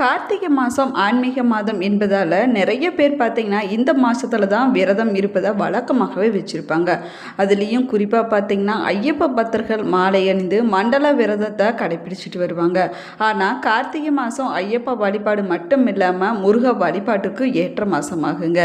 கார்த்திகை மாதம் ஆன்மீக மாதம் என்பதால் நிறைய பேர் பார்த்திங்கன்னா இந்த மாதத்தில் தான் விரதம் இருப்பதை வழக்கமாகவே வச்சுருப்பாங்க. அதுலேயும் குறிப்பாக பார்த்திங்கன்னா ஐயப்ப பக்தர்கள் மாலை அணிந்து மண்டல விரதத்தை கடைப்பிடிச்சிட்டு வருவாங்க. ஆனால் கார்த்திகை மாதம் ஐயப்ப வழிபாடு மட்டும் இல்லாமல் முருக வழிபாட்டுக்கு ஏற்ற மாதமாகுங்க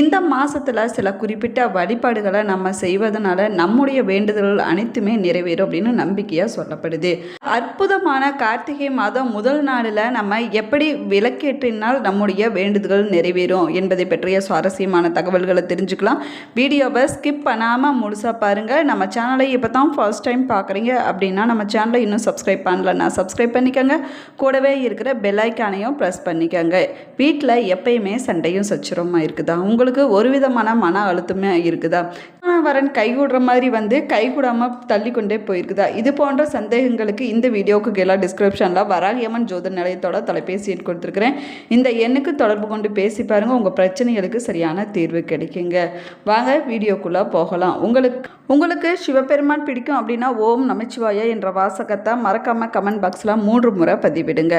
இந்த மாதத்தில் சில குறிப்பிட்ட வழிபாடுகளை நம்ம செய்வதனால நம்முடைய வேண்டுதல்கள் அனைத்துமே நிறைவேறும் அப்படின்னு நம்பிக்கையாக சொல்லப்படுது. அற்புதமான கார்த்திகை மாதம் முதல் நாளில் நம்ம எப்படி விளக்கேற்றினால் நம்முடைய வேண்டுதல்கள் நிறைவேறும் என்பதை பற்றிய சுவாரஸ்யமான தகவல்களை தெரிஞ்சுக்கலாம். வீடியோவை ஸ்கிப் பண்ணாமல் முழுசாக பாருங்கள் நம்ம சேனலை இப்போ தான் ஃபர்ஸ்ட் டைம் பார்க்குறீங்க அப்படின்னா நம்ம சேனலை இன்னும் சப்ஸ்கிரைப் பண்ணலன்னா சப்ஸ்கிரைப் பண்ணிக்கோங்க. கூடவே இருக்கிற பெல்லைக்கானையும் ப்ரெஸ் பண்ணிக்கோங்க. வீட்டில் எப்பயுமே சண்டையும் சச்சுரமாக இருக்குதா? உங்களுக்கு ஒரு விதமான மன அழுத்தமே இருக்குதா? வரன் கைகூடுற மாதிரி வந்து கைகூடாமல் தள்ளி கொண்டே போயிருக்குதா? இது போன்ற சந்தேகங்களுக்கு இந்த வீடியோவுக்கு கீழே டிஸ்கிரிப்ஷனில் வராகியம்மன் ஜோதிட நிலையத்தோட தொலைபேசி எண் கொடுத்துருக்குறேன். இந்த எண்ணுக்கு தொடர்பு கொண்டு பேசி பாருங்கள் உங்கள் பிரச்சனைகளுக்கு சரியான தீர்வு கிடைக்குங்க. வாங்க வீடியோக்குள்ளே போகலாம். உங்களுக்கு உங்களுக்கு சிவபெருமான் பிடிக்கும் அப்படின்னா ஓம் நமச்சிவாய என்ற வாசகத்தை மறக்காமல் கமெண்ட் பாக்ஸில் மூன்று முறை பதிவிடுங்க.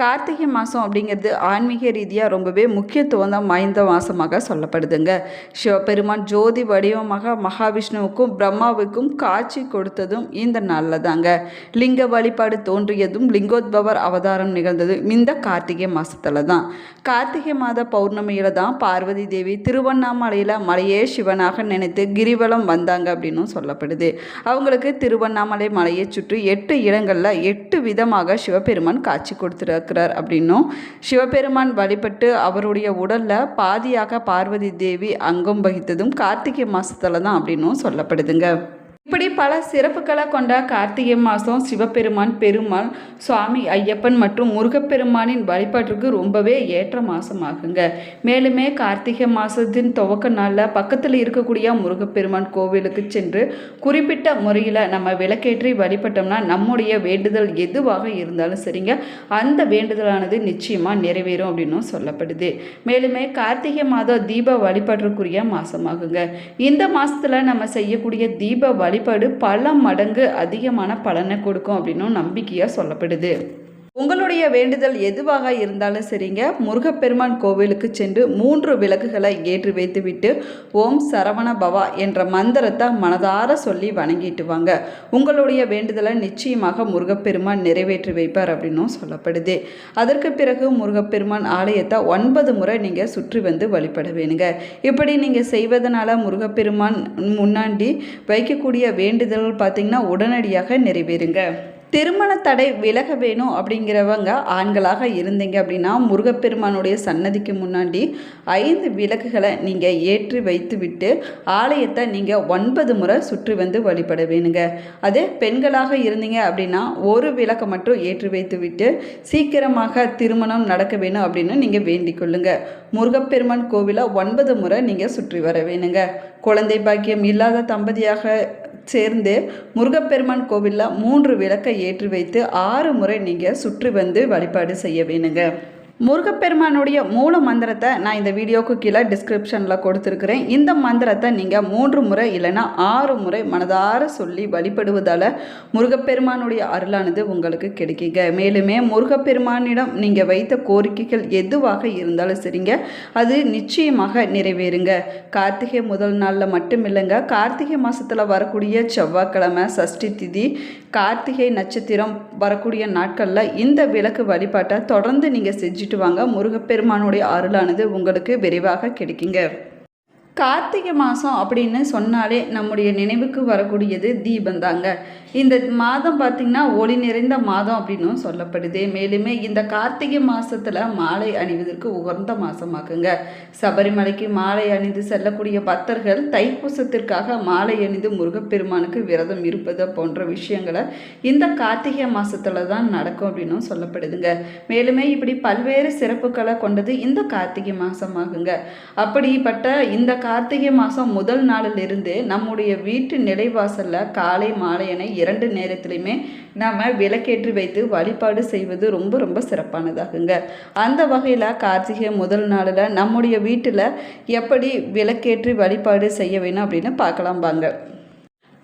கார்த்திகை மாதம் அப்படிங்கிறது ஆன்மீக ரீதியாக ரொம்பவே முக்கியத்துவம் தான் வாய்ந்த மாதமாக சொல்லப்படுதுங்க. சிவபெருமான் ஜோதி வடிவமாக மகாவிஷ்ணுவுக்கும் பிரம்மாவுக்கும் காட்சி கொடுத்ததும் இந்த நாளில் தாங்க லிங்க வழிபாடு தோன்றியதும் லிங்கோத்பவர் அவதாரம் நிகழ்ந்ததும் இந்த கார்த்திகை மாதத்தில் தான் கார்த்திகை மாத பௌர்ணமியில் தான் பார்வதி தேவி திருவண்ணாமலையில் மலையே சிவனாக நினைத்து கிரிவலம் வந்தாங்க அப்படின்னும் சொல்லப்படுது. அவங்களுக்கு திருவண்ணாமலை மலையை சுற்றி எட்டு இடங்களில் எட்டு விதமாக சிவபெருமான் காட்சி கொடுத்துருக்கிறார் அப்படின்னும் சிவபெருமான் வழிபட்டு அவருடைய உடலில் பாதியாக பார்வதி தேவி அங்கம் வகித்ததும் கார்த்திகை மாதத்தில் தான் அப்படின்னும் சொல்லப்படுதுங்க. இப்படி பல சிறப்புகளை கொண்ட கார்த்திகை மாதம் சிவபெருமான் பெருமாள் சுவாமி ஐயப்பன் மற்றும் முருகப்பெருமானின் வழிபாட்டிற்கு ரொம்பவே ஏற்ற மாதமாகுங்க மேலுமே கார்த்திகை மாதத்தின் துவக்க நாளில் பக்கத்தில் இருக்கக்கூடிய முருகப்பெருமான் கோவிலுக்கு சென்று குறிப்பிட்ட முறையில் நம்ம விளக்கேற்றி வழிபட்டோம்னா நம்முடைய வேண்டுதல் எதுவாக இருந்தாலும் சரிங்க அந்த வேண்டுதலானது நிச்சயமாக நிறைவேறும் அப்படின்னும் சொல்லப்படுது. மேலுமே கார்த்திகை மாதம் தீப வழிபாட்டிற்குரிய மாதமாகுங்க இந்த மாதத்தில் நம்ம செய்யக்கூடிய தீப வழி வழிபாடு பல மடங்கு அதிகமான பலனை கொடுக்கும் அப்படின்னும் நம்பிக்கையாக சொல்லப்படுது. உங்களுடைய வேண்டுதல் எதுவாக இருந்தாலும் சரிங்க. முருகப்பெருமான் கோவிலுக்கு சென்று மூன்று விளக்குகளை ஏற்றி வைத்துவிட்டு ஓம் சரவண பவா என்ற மந்திரத்தை மனதார சொல்லி வணங்கிட்டு வாங்க. உங்களுடைய வேண்டுதலை நிச்சயமாக முருகப்பெருமான் நிறைவேற்றி வைப்பார் அப்படின்னும் சொல்லப்படுது. அதற்கு பிறகு முருகப்பெருமான் ஆலயத்தை ஒன்பது முறை நீங்கள் சுற்றி வந்து வழிபட வேணுங்க. இப்படி நீங்கள் செய்வதனால முருகப்பெருமான் முன்னாடி வைக்கக்கூடிய வேண்டுதல்கள் பார்த்திங்கன்னா உடனடியாக நிறைவேறுங்க. திருமண தடை விலக வேணும் அப்படிங்கிறவங்க ஆண்களாக இருந்தீங்க அப்படின்னா முருகப்பெருமானுடைய சன்னதிக்கு முன்னாடி ஐந்து விளக்குகளை நீங்கள் ஏற்றி வைத்து விட்டு ஆலயத்தை நீங்கள் ஒன்பது முறை சுற்றி வந்து வழிபட வேணுங்க. அதே பெண்களாக இருந்தீங்க அப்படின்னா ஒரு விளக்கை மட்டும் ஏற்றி வைத்து விட்டு சீக்கிரமாக திருமணம் நடக்க வேணும் அப்படின்னு நீங்கள் வேண்டிக் கொள்ளுங்க. முருகப்பெருமான் கோவிலை ஒன்பது முறை நீங்கள் சுற்றி வர வேணுங்க. குழந்தை பாக்கியம் இல்லாத தம்பதியாக சேர்ந்து முருகப்பெருமான் கோவிலில் மூன்று விளக்கை ஏற்றி வைத்து ஆறு முறை நீங்கள் சுற்றி வந்து வழிபாடு செய்ய வேணுங்க. முருகப்பெருமானுடைய மூல மந்திரத்தை நான் இந்த வீடியோவுக்கு கீழே டிஸ்கிரிப்ஷனில் கொடுத்துருக்குறேன். இந்த மந்திரத்தை நீங்கள் மூன்று முறை இல்லைன்னா ஆறு முறை மனதார சொல்லி வழிபடுவதால் முருகப்பெருமானுடைய அருளானது உங்களுக்கு கிடைக்குங்க. மேலுமே முருகப்பெருமானிடம் நீங்கள் வைத்த கோரிக்கைகள் எதுவாக இருந்தாலும் சரிங்க. அது நிச்சயமாக நிறைவேறுங்க. கார்த்திகை முதல் நாளில் மட்டும் இல்லைங்க. கார்த்திகை மாதத்தில் வரக்கூடிய செவ்வாய்க்கிழமை சஷ்டி திதி கார்த்திகை நட்சத்திரம் வரக்கூடிய நாட்களில் இந்த விளக்கு வழிபாட்டை தொடர்ந்து நீங்கள் செஞ்சு செஞ்சுட்டு வாங்க முருகப்பெருமானுடைய அருளானது உங்களுக்கு விரைவாக கிடைக்குங்க. கார்த்திகை மாதம் அப்படின்னு சொன்னாலே நம்முடைய நினைவுக்கு வரக்கூடியது தீபம் தாங்க. இந்த மாதம் பார்த்திங்கன்னா ஒளி நிறைந்த மாதம் அப்படின்னும் சொல்லப்படுது. மேலுமே இந்த கார்த்திகை மாதத்தில் மாலை அணிவதற்கு உகந்த மாதமாக்குங்க சபரிமலைக்கு மாலை அணிந்து செல்லக்கூடிய பக்தர்கள் தைப்பூசத்திற்காக மாலை அணிந்து முருகப்பெருமானுக்கு விரதம் இருப்பது போன்ற விஷயங்களை இந்த கார்த்திகை மாதத்தில் தான் நடக்கும் அப்படின்னும் சொல்லப்படுதுங்க. மேலுமே இப்படி பல்வேறு சிறப்புகளை கொண்டது இந்த கார்த்திகை மாதமாகுங்க அப்படிப்பட்ட இந்த கார்த்திகை மாதம் முதல் நாளிலிருந்து நம்முடைய வீட்டு நிலைவாசலில் காலை மாலை என இரண்டு நேரத்திலையுமே நாம் விளக்கேற்றி வைத்து வழிபாடு செய்வது ரொம்ப ரொம்ப சிறப்பானதாகுங்க. அந்த வகையில் கார்த்திகை முதல் நாளில் நம்முடைய வீட்டில் எப்படி விளக்கேற்றி வழிபாடு செய்ய வேணும் அப்படின்னு பார்க்கலாம் வாங்க.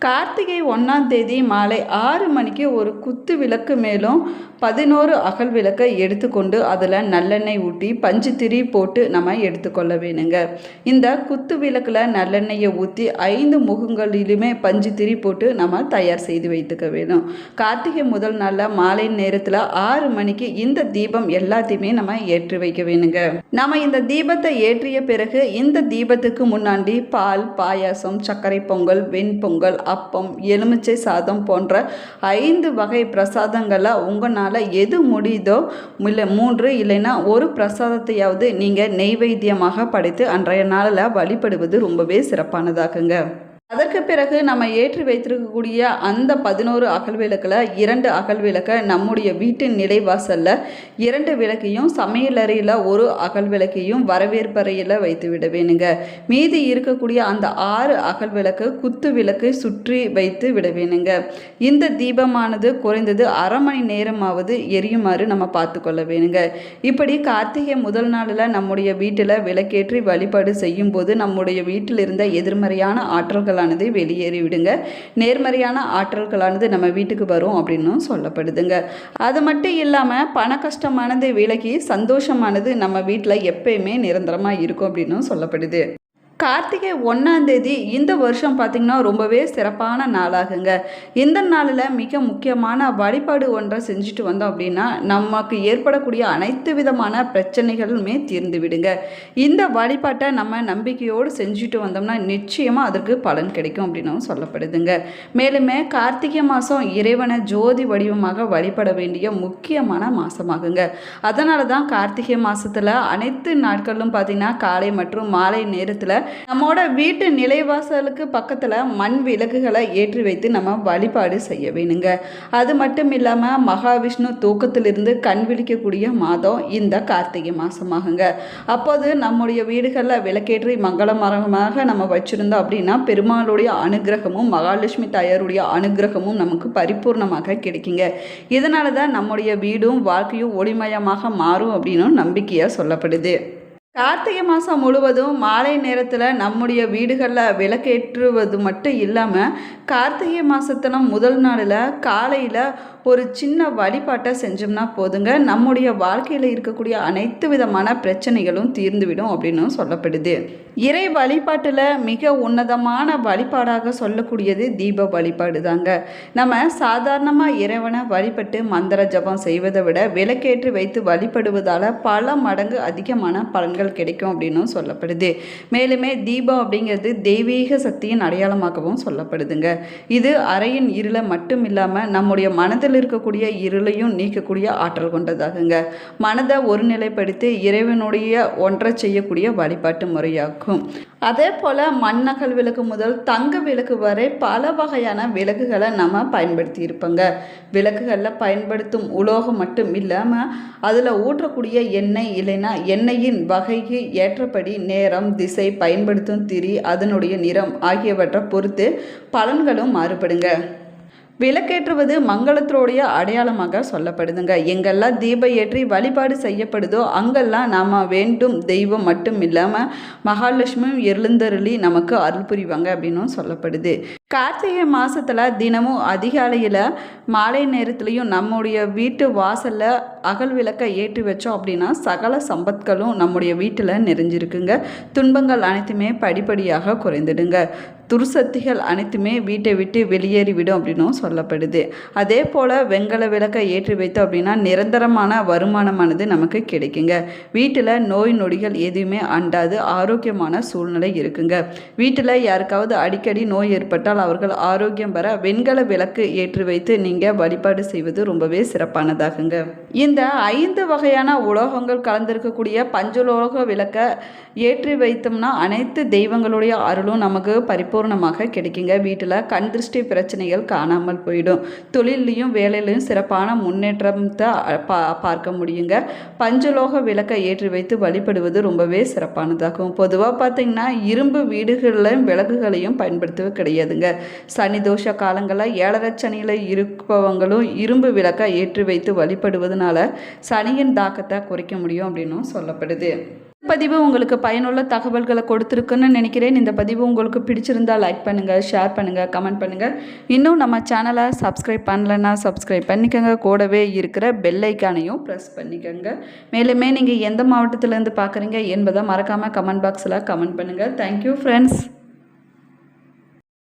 கார்த்திகை ஒன்றாம் தேதி மாலை ஆறு மணிக்கு ஒரு குத்து விளக்கு மேலும் பதினோரு அகல் விளக்கை எடுத்துக்கொண்டு அதில் நல்லெண்ணெய் ஊற்றி பஞ்சு திரி போட்டு நம்ம எடுத்துக்கொள்ள வேணுங்க. இந்த குத்து விளக்கில் நல்லெண்ணெயை ஊற்றி ஐந்து முகங்களிலுமே பஞ்சு திரி போட்டு நம்ம தயார் செய்து வைத்துக்க வேணும். கார்த்திகை முதல் நாளில் மாலை நேரத்தில் ஆறு மணிக்கு இந்த தீபம் எல்லாத்தையுமே நம்ம ஏற்றி வைக்க வேணுங்க. நம்ம இந்த தீபத்தை ஏற்றிய பிறகு இந்த தீபத்துக்கு முன்னாடி பால் பாயாசம் சர்க்கரை பொங்கல் வெண்பொங்கல் அப்பம் எலுமிச்சை சாதம் போன்ற ஐந்து வகை பிரசாதங்களை உங்களால் எது முடியுதோ இல்லை மூன்று இல்லைன்னா ஒரு பிரசாதத்தையாவது நீங்கள் நெய்வேத்தியமாக படைத்து அன்றைய நாளில் வழிபடுவது ரொம்பவே சிறப்பானதாகுங்க. அதற்கு பிறகு நம்ம ஏற்றி வைத்திருக்கக்கூடிய அந்த பதினோரு அகல் விளக்கில் இரண்டு அகல் விளக்கை நம்முடைய வீட்டின் நிலைவாசலில் இரண்டு விளக்கையும் சமையலறையில் ஒரு அகல் விளக்கையும் வரவேற்பறையில் வைத்து விட வேணுங்க மீதி இருக்கக்கூடிய அந்த ஆறு அகல் விளக்கு குத்து விளக்கு சுற்றி வைத்து விட வேணுங்க இந்த தீபமானது குறைந்தது அரை மணி நேரமாவது எரியுமாறு நம்ம பார்த்து கொள்ள வேணுங்க. இப்படி கார்த்திகை முதல் நாளில் நம்முடைய வீட்டில் விளக்கேற்றி வழிபாடு செய்யும்போது நம்முடைய வீட்டில் இருந்த எதிர்மறையான ஆற்றல்கள் ஆற்றல்களானது வெளியேறி விடுங்க. நேர்மறையான ஆற்றல்களானது நம்ம வீட்டுக்கு வரும் அப்படின்னும் சொல்லப்படுதுங்க. அது மட்டும் இல்லாமல் பண கஷ்டமானது விலகி சந்தோஷமானது நம்ம வீட்டில் எப்பயுமே நிரந்தரமாக இருக்கும் அப்படின்னும் சொல்லப்படுது. கார்த்திகை ஒன்றாந்தேதி இந்த வருஷம் பார்த்திங்கன்னா ரொம்பவே சிறப்பான நாளாகுங்க. இந்த நாளில் மிக முக்கியமான வழிபாடு ஒன்றை செஞ்சுட்டு வந்தோம் அப்படின்னா நமக்கு ஏற்படக்கூடிய அனைத்து விதமான பிரச்சனைகளுமே தீர்ந்து விடுங்க. இந்த வழிபாட்டை நம்ம நம்பிக்கையோடு செஞ்சுட்டு வந்தோம்னா நிச்சயமாக அதற்கு பலன் கிடைக்கும் அப்படின்னும் சொல்லப்படுதுங்க. மேலுமே கார்த்திகை மாதம் இறைவனை ஜோதி வடிவமாக வழிபட வேண்டிய முக்கியமான மாதமாகுங்க அதனால தான் கார்த்திகை மாதத்தில் அனைத்து நாட்களிலும் பார்த்திங்கன்னா காலை மற்றும் மாலை நேரத்தில் நம்மோட வீட்டு நிலைவாசலுக்கு பக்கத்தில் மண் விளக்குகளை ஏற்றி வைத்து நம்ம வழிபாடு செய்ய வேணுங்க. அது மட்டும் இல்லாமல் மகாவிஷ்ணு தூக்கத்திலிருந்து கண் விழிக்கக்கூடிய மாதம் இந்த கார்த்திகை மாதமாகுங்க அப்போது நம்முடைய வீடுகளில் விளக்கேற்றி மங்களமரமாக நம்ம வச்சுருந்தோம் அப்படின்னா பெருமாளுடைய அனுகிரகமும் மகாலட்சுமி தாயாருடைய அனுகிரகமும் நமக்கு பரிபூர்ணமாக கிடைக்குங்க. இதனால தான் நம்முடைய வீடும் வாழ்க்கையும் ஒளிமயமாக மாறும் அப்படின்னு நம்பிக்கையாக சொல்லப்படுது. கார்த்திகை மாதம் முழுவதும் மாலை நேரத்தில் நம்முடைய வீடுகளில் விளக்கேற்றுவது மட்டும் இல்லாமல் கார்த்திகை மாதத்துல முதல் நாளில் காலையில் ஒரு சின்ன வழிபாட்டை செஞ்சோம்னா போதுங்க. நம்முடைய வாழ்க்கையில் இருக்கக்கூடிய அனைத்து விதமான பிரச்சனைகளும் தீர்ந்துவிடும் அப்படின்னு சொல்லப்படுது. இறை வழிபாட்டில் மிக உன்னதமான வழிபாடாக சொல்லக்கூடியது தீப வழிபாடு தாங்க. நம்ம சாதாரணமாக இறைவனை வழிபட்டு மந்திர ஜபம் செய்வதை விட விளக்கேற்றி வைத்து வழிபடுவதால் பல மடங்கு அதிகமான பலன்கள் கிடைக்கும் அப்படின்னும் சொல்லப்படுது. மேலுமே தீபம் அப்படிங்கிறது தெய்வீக சக்தியின் அடையாளமாகவும் சொல்லப்படுதுங்க. இது அறையின் இருளை மட்டும் இல்லாமல் நம்முடைய மனதில் இருக்கக்கூடிய இருளையும் நீக்கக்கூடிய ஆற்றல் கொண்டதாகுங்க. மனதை ஒருநிலைப்படுத்தி இறைவனுடைய ஒன்றை செய்யக்கூடிய வழிபாட்டு முறையாகும். அதே போல் மண்ணகல் விளக்கு முதல் தங்க விளக்கு வரை பல வகையான விளக்குகளை நம்ம பயன்படுத்தி இருப்போங்க. விளக்குகளில் பயன்படுத்தும் உலோகம் மட்டும் இல்லாமல் அதில் ஊற்றக்கூடிய எண்ணெய் இல்லைன்னா எண்ணெயின் வகைக்கு ஏற்றபடி நேரம் திசை பயன்படுத்தும் திரி அதனுடைய நிறம் ஆகியவற்றை பொறுத்து பலன்களும் மாறுபடுங்க. விளக்கேற்றுவது மங்களத்தினுடைய அடையாளமாக சொல்லப்படுதுங்க. எங்கெல்லாம் தீப ஏற்றி வழிபாடு செய்யப்படுதோ அங்கெல்லாம் நாம் வேண்டும் தெய்வம் மட்டும் இல்லாமல் மகாலட்சுமியும் எழுந்தருளி நமக்கு அருள் புரிவாங்க அப்படின்னும் சொல்லப்படுது. கார்த்திகை மாதத்தில் தினமும் அதிகாலையில் மாலை நேரத்துலையும் நம்முடைய வீட்டு வாசலில் அகல் விளக்கை ஏற்றி வச்சோம் அப்படின்னா சகல சம்பத்களும் நம்முடைய வீட்டில் நிறைஞ்சிருக்குங்க. துன்பங்கள் அனைத்துமே படிப்படியாக குறைந்துடுங்க. துர்சக்திகள் அனைத்துமே வீட்டை விட்டு வெளியேறிவிடும் அப்படின்னும் சொல்லப்படுது. அதே போல் வெங்கல விளக்கை ஏற்றி வைத்தோம் அப்படின்னா நிரந்தரமான வருமானமானது நமக்கு கிடைக்குங்க. வீட்டில் நோய் நொடிகள் எதுவுமே அண்டாது ஆரோக்கியமான சூழ்நிலை இருக்குங்க. வீட்டில் யாருக்காவது அடிக்கடி நோய் ஏற்பட்டால் அவர்கள் ஆரோக்கியம் பெற வெண்கல விளக்கு ஏற்றி வைத்து நீங்கள் வழிபாடு செய்வது ரொம்பவே சிறப்பானதாகுங்க. இந்த ஐந்து வகையான உலோகங்கள் கலந்திருக்கக்கூடிய பஞ்சலோக விளக்க ஏற்றி வைத்தோம்னா அனைத்து தெய்வங்களுடைய அருளும் நமக்கு பரிபூர்ணமாக கிடைக்குங்க. வீட்டில் கண் திருஷ்டி பிரச்சனைகள் காணாமல் போயிடும். தொழிலையும் வேலையிலையும் சிறப்பான முன்னேற்றத்தை பா பார்க்க முடியுங்க. பஞ்சலோக விளக்கை ஏற்றி வைத்து வழிபடுவது ரொம்பவே சிறப்பானதாகும். பொதுவாக பார்த்திங்கன்னா இரும்பு வீடுகளிலும் விளக்குகளையும் பயன்படுத்துவது கிடையாதுங்க. சனி தோஷ காலங்களில் ஏழரை சனியில் இருப்பவங்களும் இரும்பு விளக்கை ஏற்றி வைத்து வழிபடுவதனால சனியின் தாக்கத்தை குறைக்க முடியும் அப்படின்னும் சொல்லப்படுது. பதிவு உங்களுக்கு பயனுள்ள தகவல்களை கொடுத்துருக்குன்னு நினைக்கிறேன். இந்த பதிவு உங்களுக்கு பிடிச்சிருந்தா லைக் பண்ணுங்கள் ஷேர் பண்ணுங்கள் கமெண்ட் பண்ணுங்கள் இன்னும் நம்ம சேனலை சப்ஸ்கிரைப் பண்ணலைன்னா சப்ஸ்கிரைப் பண்ணிக்கோங்க. கூடவே இருக்கிற பெல்லைக்கானையும் ப்ரெஸ் பண்ணிக்கோங்க. மேலுமே நீங்கள் எந்த மாவட்டத்திலேருந்து பார்க்குறீங்க என்பதை மறக்காமல் கமெண்ட் பாக்ஸில் கமெண்ட் பண்ணுங்கள் தேங்க்யூ ஃப்ரெண்ட்ஸ்